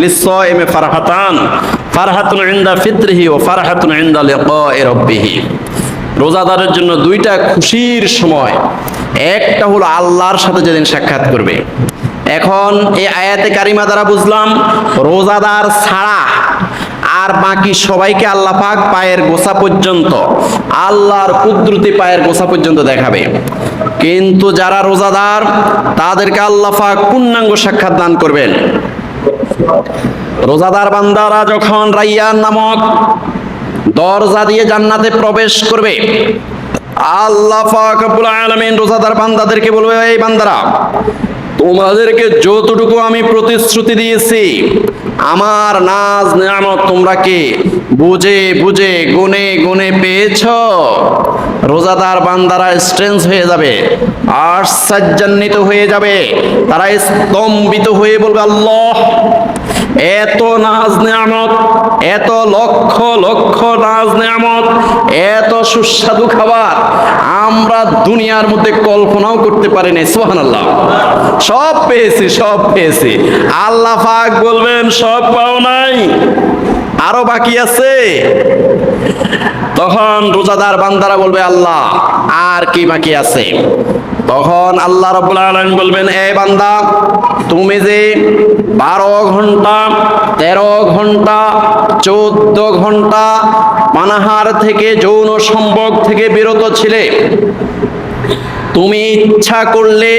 লিস-সাইমি ফারহাতান ফারহাতুন ইনদা ফিতরিহি ও ফারহাতুন ইনদা লিকাই রাব্বিহি রোজাদারের জন্য দুইটা খুশির সময়। একটা হলো আল্লাহর সাথে যেদিন সাক্ষাৎ করবে। এখন এই আয়াতে কারিমা দ্বারা বুঝলাম, রোজাদার ছাড়া আর বাকি সবাইকে আল্লাহ পাক পায়ের গোসা পর্যন্ত, আল্লাহর কুদরতি পায়ের গোসা পর্যন্ত দেখাবে। কিন্তু যারা রোজাদার, তাদেরকে আল্লাহ পাক পূর্ণাঙ্গ সাক্ষাৎ দান করবেন। রোজাদার বান্দারা যখন রাইয়ান নামক দরজা দিয়ে জান্নাতে প্রবেশ করবে, আল্লাহ পাক রব্বুল আলামিন রোজাদার বান্দাদেরকে বলবে, এই বান্দারা, তোমাদেরকে যতটুকু আমি প্রতিশ্রুতি দিয়েছি আমার নাজ নিয়ামত তোমরা কি বুঝে বুঝে, গুনে গুনে পেয়েছ? রোজাদার বান্দারা স্ট্রেঞ্জ হয়ে যাবে, আশ্চর্যান্বিত হয়ে যাবে, তারা স্তম্ভিত হয়ে বলবে, আল্লাহ এত নাজ নেয়ামত, এত লক্ষ লক্ষ নাজ নেয়ামত, এত সুস্বাদু খাবার আমরা দুনিয়ার মধ্যে কল্পনাও করতে পারি নাই, সুবহানাল্লাহ। সব পেয়েছি সব পেয়েছি। আল্লাহ পাক বলবেন, সব পাও নাই। আরও বাকি আছে? তখন রোজাদার বান্দারা বলবে, আল্লাহ, আর কি বাকি আছে? তখন আল্লাহ রব্বুল আলামিন বলবেন, এ বান্দা, তুমি যে বারো ঘণ্টা, তেরো ঘণ্টা, চোদ্দ ঘণ্টা পানাহার থেকে যৌন সম্ভোগ থেকে বিরত ছিলে, তুমি ইচ্ছা করলে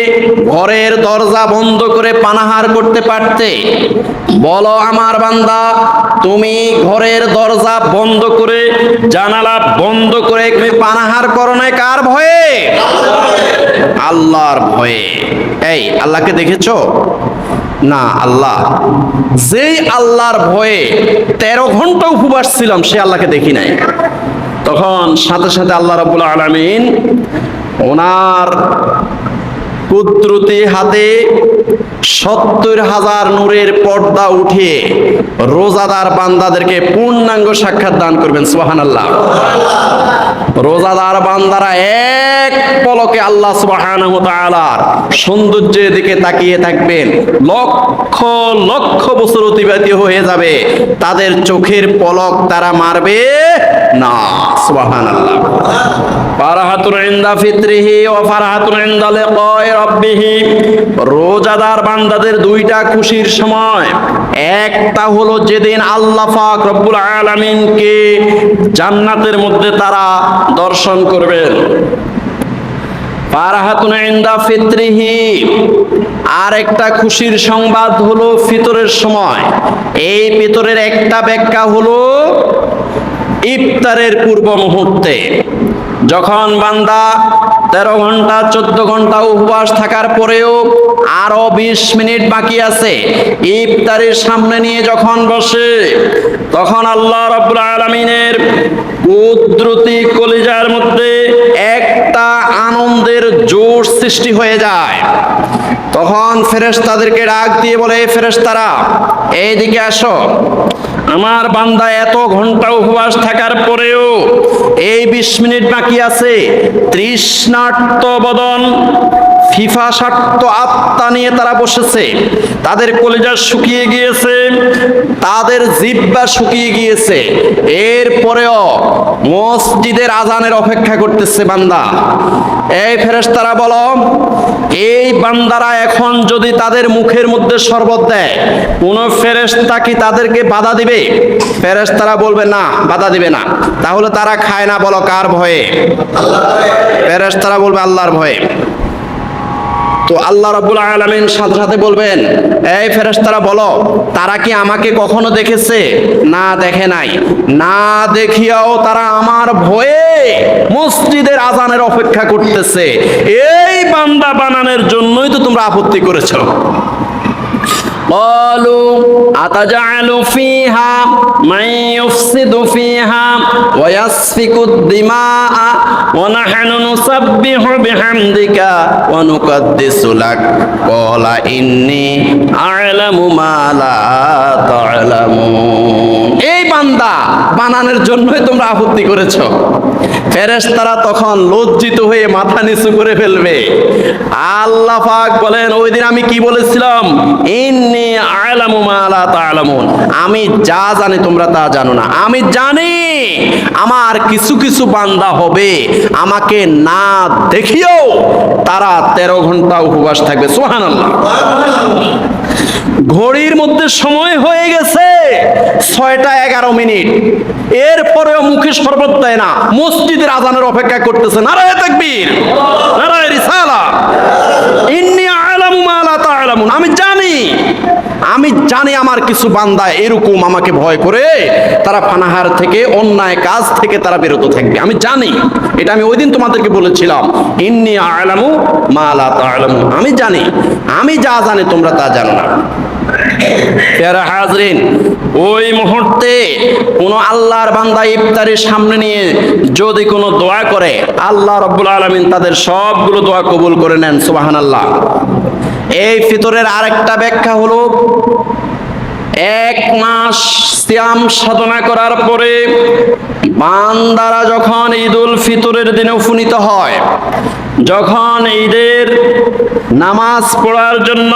ঘরের দরজা বন্ধ করে পানাহার করতে পারতে। বলো আমার বান্দা, তুমি ঘরের দরজা বন্ধ করে জানালা বন্ধ করে তুমি পানাহার করো না কার ভয়ে? আল্লাহর ভয়ে। এই, আল্লাহকে দেখেছ? না, আল্লাহ। যেই আল্লাহর ভয়ে তেরো ঘণ্টা উপবাস ছিলাম, সে আল্লাহকে দেখি নাই। তখন সাথে সাথে আল্লাহ রাবুল আলমিন ওনার কুদরতি হাতে সত্তর হাজার নূরের পর্দা উঠিয়ে রোজাদার বান্দাদেরকে পূর্ণাঙ্গ সাক্ষাৎ দান করবেন সোহান আল্লাহ রোজাদার বান্দারা এক পলকে আল্লাহ সুবহানাহু তাআলার সৌন্দর্যের দিকে তাকিয়ে থাকবেন। লক্ষ লক্ষ বছর অতিবাহিত হয়ে যাবে। তাদের চোখের পলক তারা মারবে না। সুবহানাল্লাহ। ফারাহাতুন ইনদা ফিতরিহি ওয়া ইনদা রাব্বিহি। রোজাদার বান্দাদের দুইটা খুশির সময়। একটা হলো যেদিন আল্লাহ পাক রব্বুল আলামিনকে জান্নাতের মধ্যে তারা দর্শন করবেন। আর একটা খুশির সংবাদ হলো ফিতরের সময়। এই ফিতরের একটা ব্যাখ্যা হলো ইফতারের পূর্ব মুহূর্তে। যখন বান্দা তেরো ঘণ্টা, চোদ্দ ঘণ্টা উপবাস থাকার পরেও আরও বিশ মিনিট বাকি আছে। ইফতারের সামনে নিয়ে যখন বসে, তখন আল্লাহ রাব্বুল আলামিনের কুদরতি কলিজার মধ্যে একটা আনন্দের জোর সৃষ্টি হয়ে যায়। তখন ফেরেশতাদেরকে ডাক দিয়ে বলে ফেরেশতারা, এইদিকে আসো। আমার বান্দা এত ঘণ্টা উপবাস থাকার পরেও এই বিশ মিনিট বাকি আছে তৃষ্ণার্ত বদন। ফিফা স্বার্থ আত্মা নিয়ে তারা বসেছে। তাদের কলিজা শুকিয়ে গিয়েছে, তাদের জিব্বা শুকিয়ে গিয়েছে। এরপরেও মসজিদের আজানের অপেক্ষা করতেছে বান্দা। এই ফেরেশতারা বলো, এই বান্দারা এখন যদি তাদের মুখের মধ্যে শরবত দেয়, কোন ফেরেশতা কি তাদেরকে বাধা দিবে? ফেরেশতারা বলবে, না, বাধা দিবে না। তাহলে তারা খায় না বলো কার ভয়ে? ফেরেশতারা বলবে, আল্লাহর ভয়ে। তো আল্লাহ রাব্বুল আলামিন সাথে সাথে বলবেন, এই ফেরেশতারা, বলো, তারা কি আমাকে কখনো দেখেছে? না, দেখে নাই। না দেখিয়াও তারা আমার ভয়ে মসজিদের আজানের অপেক্ষা করতেছে। এই বান্দা বানানোর জন্যই তো তোমরা আপত্তি করেছ। قالوا أتجعل فيها من يفسد فيها ويسفك الدماء ونحن نسبح بحمدك ونقدس لك قال إني أعلم ما لا تعلمون এই বান্দা বানানোর জন্যই তোমরা আপত্তি করেছো ফেরেশতারা তখন লজ্জিত হয়ে মাথা নিচু করে ফেলবে। আল্লাহ পাক বলেন, ওই দিন আমি কি বলেছিলাম? ইন্নি আলামু মা লা তা'লামুন। আমি যা জানি তোমরা তা জানো না। আমি জানি আমার কিছু কিছু বান্দা হবে, আমাকে না দেখিও তারা তেরো ঘণ্টা উপবাস থাকবে। সুবহানাল্লাহ। ঘড়ির মধ্যে সময় হয়ে গেছে। ছয়টা এগারো মিনিট। এরপরেও মুখে শরবত দেয় না। মসজিদের আজানের অপেক্ষা করতেছে। নারায় আমি জানি আমি জানি আমার কিছু বান্দা এরকম আমাকে ভয় করে। তারা ফানাহার থেকে, অন্যায় কাজ থেকে তারা বিরত থাকবে। আমি জানি, এটা আমি ওই দিন তোমাদেরকে বলেছিলাম। ইন্নি আলামু মালা তা'লামুন আমি জানি, আমি যা জানি তোমরা তা জানো না। হাজরিন ওই মুহূর্তে কোনো আল্লাহর বান্দা ইফতারের সামনে নিয়ে যদি কোনো দোয়া করে, আল্লাহ রব্বুল আলমিন তাদের সবগুলো দোয়া কবুল করে নেন সুবাহান আল্লাহ এই ফিতরের আরেকটা ব্যাখ্যা হলো, এক মাস সিয়াম সাধনা করার পরে বান্দারা যখন ঈদুল ফিতরের দিনে উপনীত হয় যখন ঈদের নামাজ পড়ার জন্য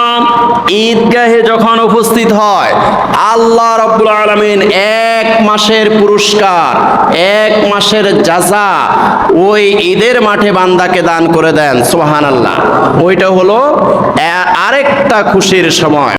ঈদগাহে যখন উপস্থিত হয়, আল্লাহ রব্বুল আলমিন এক মাসের পুরস্কার, এক মাসের যাজা ওই ঈদের মাঠে বান্দাকে দান করে দেন সোহান আল্লাহ ওইটা হলো আরেকটা খুশির সময়।